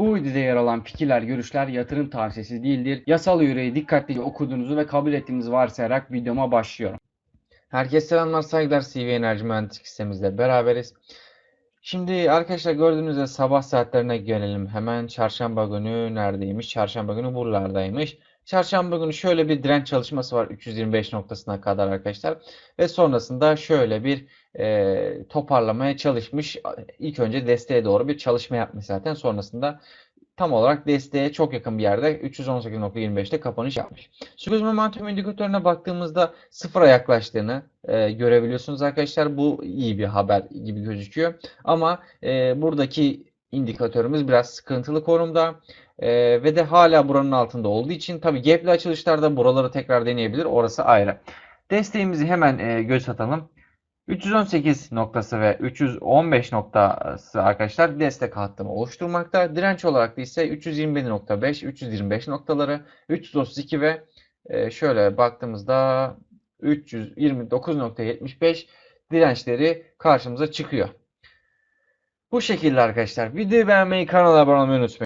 Bu videoda yer alan fikirler, görüşler yatırım tavsiyesi değildir. Yasal yüreği dikkatlice okuduğunuzu ve kabul ettiğinizi varsayarak videoma başlıyorum. Herkese selamlar, saygılar. CV Enerji Mühendislik Sistemimizle beraberiz. Şimdi arkadaşlar gördüğünüz üzere sabah saatlerine gelelim. Hemen çarşamba günü neredeymiş? Çarşamba günü buralardaymış. Çarşamba günü şöyle bir direnç çalışması var 325 noktasına kadar arkadaşlar. Ve sonrasında şöyle bir e, toparlamaya çalışmış. İlk önce desteğe doğru bir çalışma yapmış zaten. Sonrasında tam olarak desteğe çok yakın bir yerde 318.25'te kapanış yapmış. Sürpriz momentum indikatörüne baktığımızda sıfıra yaklaştığını e, görebiliyorsunuz arkadaşlar. Bu iyi bir haber gibi gözüküyor. Ama e, buradaki indikatörümüz biraz sıkıntılı konumda. E, ve de hala buranın altında olduğu için tabii gap'li açılışlarda buraları tekrar deneyebilir. Orası ayrı. Desteğimizi hemen e, göz atalım. 318 noktası ve 315 noktası arkadaşlar destek hattını oluşturmakta. Direnç olarak da ise 321.5, 325 noktaları, 332 ve e, şöyle baktığımızda 329.75 dirençleri karşımıza çıkıyor. Bu şekilde arkadaşlar. Videoyu beğenmeyi, kanala abone olmayı unutmayın.